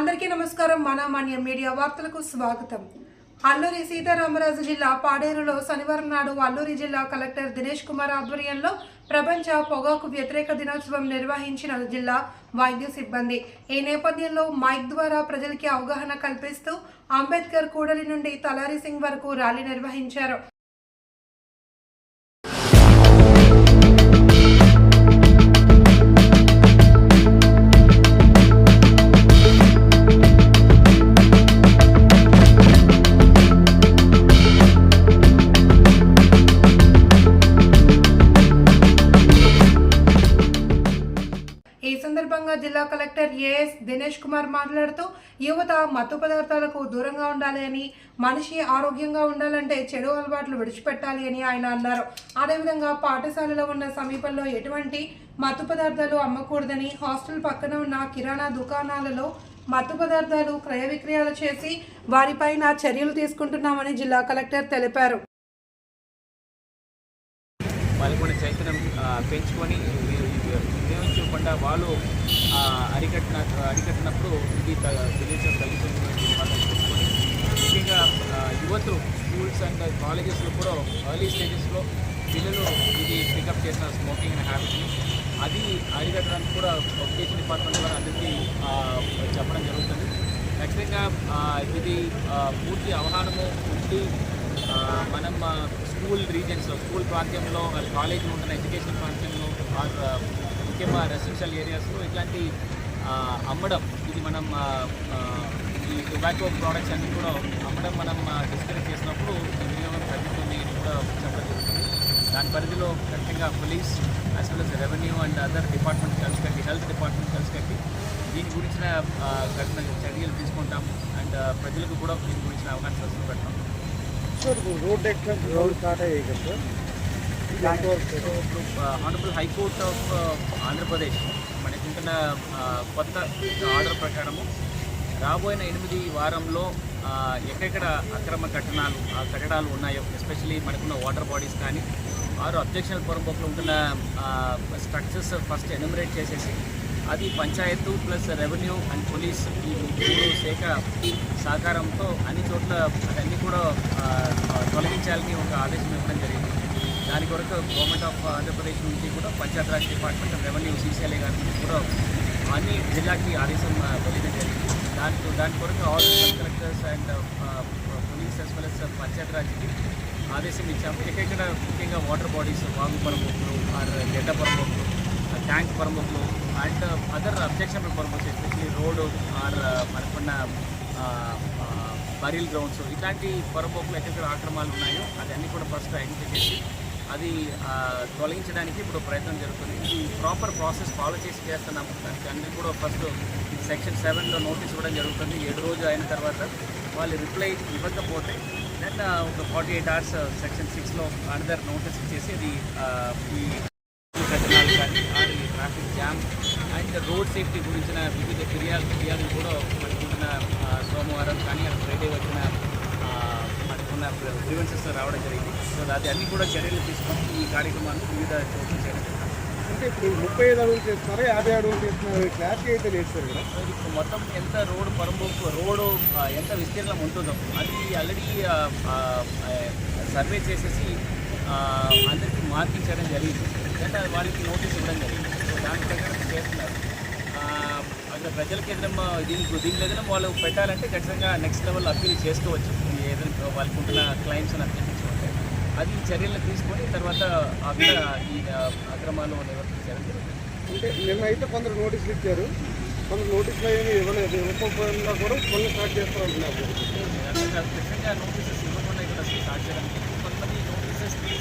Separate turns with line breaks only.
అందరికీ నమస్కారం. మన మాన్య మీడియా వార్తలకు స్వాగతం. అల్లూరి సీతారామరాజు జిల్లా పాడేరులో శనివారం నాడు అల్లూరి జిల్లా కలెక్టర్ దినేష్ కుమార్ ఆధ్వర్యంలో ప్రపంచ పొగాకు వ్యతిరేక దినోత్సవం నిర్వహించిన జిల్లా వైద్య సిబ్బంది. ఈ నేపథ్యంలో మైక్ ద్వారా ప్రజలకి అవగాహన కల్పిస్తూ అంబేద్కర్ కూడలి నుండి తలారి సింగ్ వరకు ర్యాలీ నిర్వహించారు. ఈ సందర్భంగా జిల్లా కలెక్టర్ ఏఎస్ దినేష్ కుమార్ మాట్లాడుతూ యువత మత్తు పదార్థాలకు దూరంగా ఉండాలి అని మనిషి ఆరోగ్యంగా ఉండాలంటే చెడు అలవాట్లు విడిచిపెట్టాలి అని ఆయన అన్నారు. అదేవిధంగా పాఠశాలలో ఉన్న సమీపంలో ఎటువంటి మత్తు పదార్థాలు అమ్మకూడదని హాస్టల్ పక్కన ఉన్న కిరాణా దుకాణాలలో మత్తు పదార్థాలు క్రయ విక్రయాలు చేసి వారిపైన చర్యలు తీసుకుంటున్నామని జిల్లా కలెక్టర్ తెలిపారు.
వాళ్ళు చైతన్యం పెంచుకొని వినియోగించకుండా వాళ్ళు అరికట్టిన అరికట్టినప్పుడు ఇది త- తెలియచడం తగ్గుతుంది ముఖ్యంగా యువతులు స్కూల్స్ అండ్ కాలేజెస్లో కూడా ఎర్లీ స్టేజెస్లో పిల్లలు ఇది పికప్ చేసిన స్మోకింగ్ అనే హ్యాబిట్ని అది అరికట్టడానికి కూడా ఎడ్యుకేషన్ డిపార్ట్మెంట్ వారు అందరికీ చెప్పడం జరుగుతుంది. ఖచ్చితంగా ఇది పూర్తి అవగాహనము ఉండి మనం స్కూల్ రీజన్స్లో స్కూల్ ప్రాంతంలో కాలేజీలో ఉంటున్న ఎడ్యుకేషన్ ప్రాంతంలో ముఖ్యంగా రెసిడెన్షియల్ ఏరియాస్లో ఇట్లాంటి అమ్మడం ఇది మనం ఈ టొబాకో ప్రోడక్ట్స్ అన్ని కూడా అమ్మడం మనం డిస్కరేజ్ చేసినప్పుడు వినియోగం తగ్గుతుంది అని కూడా చెప్పడం జరుగుతుంది. దాని పరిధిలో ఖచ్చితంగా police as well as revenue and other department కలిసి కట్టి హెల్త్ డిపార్ట్మెంట్ కలిసి కట్టి దీని గురించిన కఠిన చర్యలు తీసుకుంటాం అండ్ ప్రజలకు కూడా దీని గురించిన అవగాహన సదస్సులు పెడతాం
రోడ్ ఎక్స్టెన్స్ రోడ్ స్టార్ట్ అయ్యాయి కదా sir.
Honourable high court of Andhra Pradesh మనకుంటున్న కొత్త ఆర్డర్ ప్రకారము రాబోయిన ఎనిమిది వారంలో ఎక్కడెక్కడ అక్రమ కట్టడాలు ఆ కట్టడాలు ఉన్నాయో ఎస్పెషలీ మనకున్న వాటర్ బాడీస్ కానీ ఆరు అబ్జెక్షనల్ పొరపోకులు ఉంటున్న స్ట్రక్చర్స్ ఫస్ట్ ఎన్యూమరేట్ చేసేసి అది panchayat plus revenue and police ఈ మూడు శాఖ సహకారంతో అన్ని చోట్ల అన్ని కూడా తొలగించాలని ఒక ఆదేశం ఇవ్వడం జరిగింది. దాని కొరకు గవర్నమెంట్ ఆఫ్ ఆంధ్రప్రదేశ్ నుంచి కూడా panchayat raj department revenue CCLA గారి నుంచి కూడా అన్ని జిల్లాకి ఆదేశం ఆ, వెళ్ళడం జరిగింది. దాని దాని కొరకు all sub collectors and police as well as panchayat రాజ్కి ఆదేశం ఇచ్చాము. ఎక్కడెక్కడ ముఖ్యంగా వాటర్ బాడీస్ వాగు బొక్కులు ఆర్ గడ్డ బొక్కులు tank పరమొక్కులు and other objectionable purpose especially road or మనకున్న uh, uh, బరీల్ గ్రౌండ్స్ ఇట్లాంటి పరమొక్కులు ఎక్కడెక్కడ ఆక్రమాలు ఉన్నాయో అదన్నీ కూడా ఫస్ట్ ఐడెంటిఫై చేసి అది uh, తొలగించడానికి ఇప్పుడు ప్రయత్నం జరుగుతుంది. ఈ ప్రాపర్ ప్రాసెస్ ఫాలో చేసి చేస్తున్నాము దానికి అన్ని కూడా ఫస్ట్ సెక్షన్ సెవెన్లో నోటీస్ ఇవ్వడం జరుగుతుంది. ఏడు రోజు అయిన తర్వాత వాళ్ళు రిప్లై ఇవ్వకపోతే దెన్ ఒక ఫార్టీ ఎయిట్ అవర్స్ సెక్షన్ సిక్స్లో అనదర్ నోటీస్ ఇచ్చేసి అది ఈ కానీ ఆర్ ఈ traffic jam and road safety గురించిన వివిధ ఫిర్యాదు ఫిర్యాదులు కూడా మనకున్న సోమవారం కానీ ఫ్రైడే వచ్చిన ఆ, మనకున్న గ్రీవెన్సెస్ రావడం జరిగింది. సో అది అన్ని కూడా చర్యలు తీసుకొని ఈ కార్యక్రమాన్ని వివిధ చోట్ల చేయడం.
అంటే ఇప్పుడు ముప్పై ఐదు అడుగులు చేస్తున్నారా? యాభై అడుగులు చేస్తున్నారు? క్లారిటీ అయితే లేదు సార్
ఇది మొత్తం ఎంత రోడ్ పరంబోకు రోడ్డు ఆ, ఎంత విస్తీర్ణం ఉంటుందో అది ఆల్రెడీ సర్వే చేసేసి అందరికీ మార్కింగ్ చేయడం జరిగింది. అంటే వాళ్ళకి నోటీస్ ఇవ్వడం జరిగింది. సో దాని ప్రకారం చేస్తున్నారు. అక్కడ ప్రజలకు ఏదైనా దీనికి దీంట్లో ఏదైనా వాళ్ళు పెట్టాలంటే ఖచ్చితంగా నెక్స్ట్ లెవెల్ అప్పీల్ చేసుకోవచ్చు. ఏదైనా వాళ్ళకు ఉంటున్న క్లైమ్స్ అని అభ్యర్థించుకుంటే. అది చర్యలు తీసుకొని తర్వాత అక్కడ ఈ అక్రమాలు నివర్తించడం జరుగుతుంది.
అంటే నిన్న అయితే కొందరు నోటీసులు ఇచ్చారు. కొందరు నోటీసులు ఏమి ఇవ్వలేదు. ఇవ్వకపోయినా కూడా కొన్ని స్టార్ట్ చేస్తారు అంటున్నారు
ఖచ్చితంగా నోటీసెస్ ఇవ్వకుండా ఇక్కడ స్టార్ట్ చేయడానికి